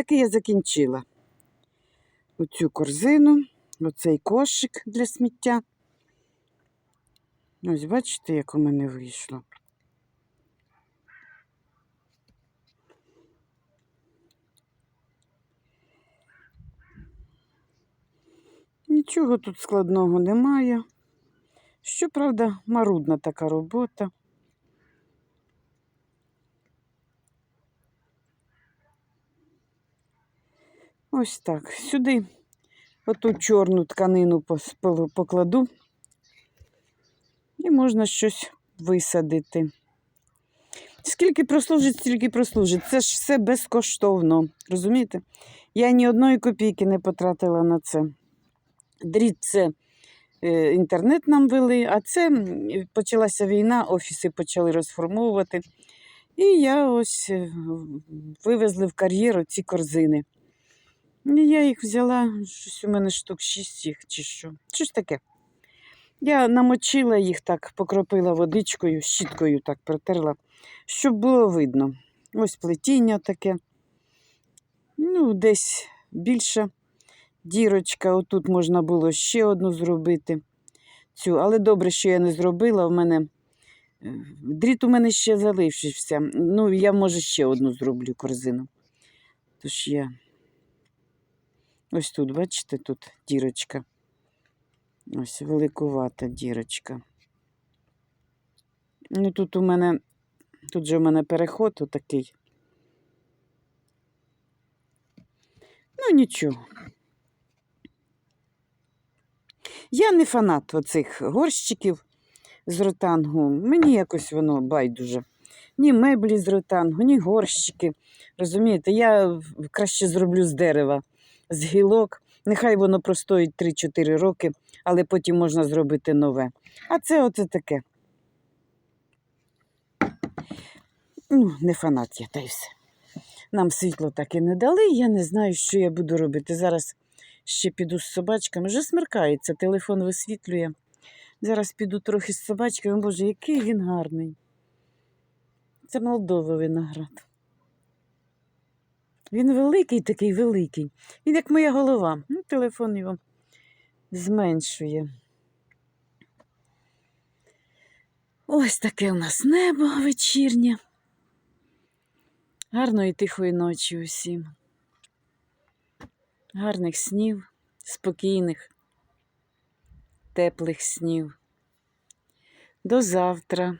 таки я закінчила оцю корзину, оцей кошик для сміття. Ось бачите, як у мене вийшло. Нічого тут складного немає. Щоправда, марудна така робота. Ось так. Сюди оту чорну тканину покладу. І можна щось висадити. Скільки прослужить, стільки прослужить. Це ж все безкоштовно. Розумієте? Я ні одної копійки не потратила на це. Дріт це е, інтернет нам вели, а це почалася війна, офіси почали розформовувати. І я ось е, вивезли в кар'єру ці корзини. І я їх взяла, щось у мене штук шість їх чи що. Щось таке. Я намочила їх так, покропила водичкою, щіткою так протерла, щоб було видно. Ось плетіння таке. Ну, десь більше дірочка. Отут можна було ще одну зробити. Цю. Але добре, що я не зробила. У мене е, дріт у мене ще залишився. Ну, я, може, ще одну зроблю корзину. Тож я. Ось тут, бачите, тут дірочка. Ось великувата дірочка. Ну, тут у мене, тут же у мене переход отакий. Ну, нічого. Я не фанат оцих горщиків з ротангу. Мені якось воно байдуже. Ні меблі з ротангу, ні горщики. Розумієте, я краще зроблю з дерева, з гілок. Нехай воно простоїть 3-4 роки, але потім можна зробити нове. А це оце таке. Ну, не фанат я, та й все. Нам світло так і не дали, я не знаю, що я буду робити. Зараз ще піду з собачками. Вже смеркається, телефон висвітлює. Зараз піду трохи з собачками. Боже, який він гарний. Це Молдова виноград. Він великий такий великий. Він як моя голова. Ну, телефон його зменшує. Ось таке у нас небо вечірнє. Гарної тихої ночі усім. Гарних снів, спокійних, теплих снів. До завтра.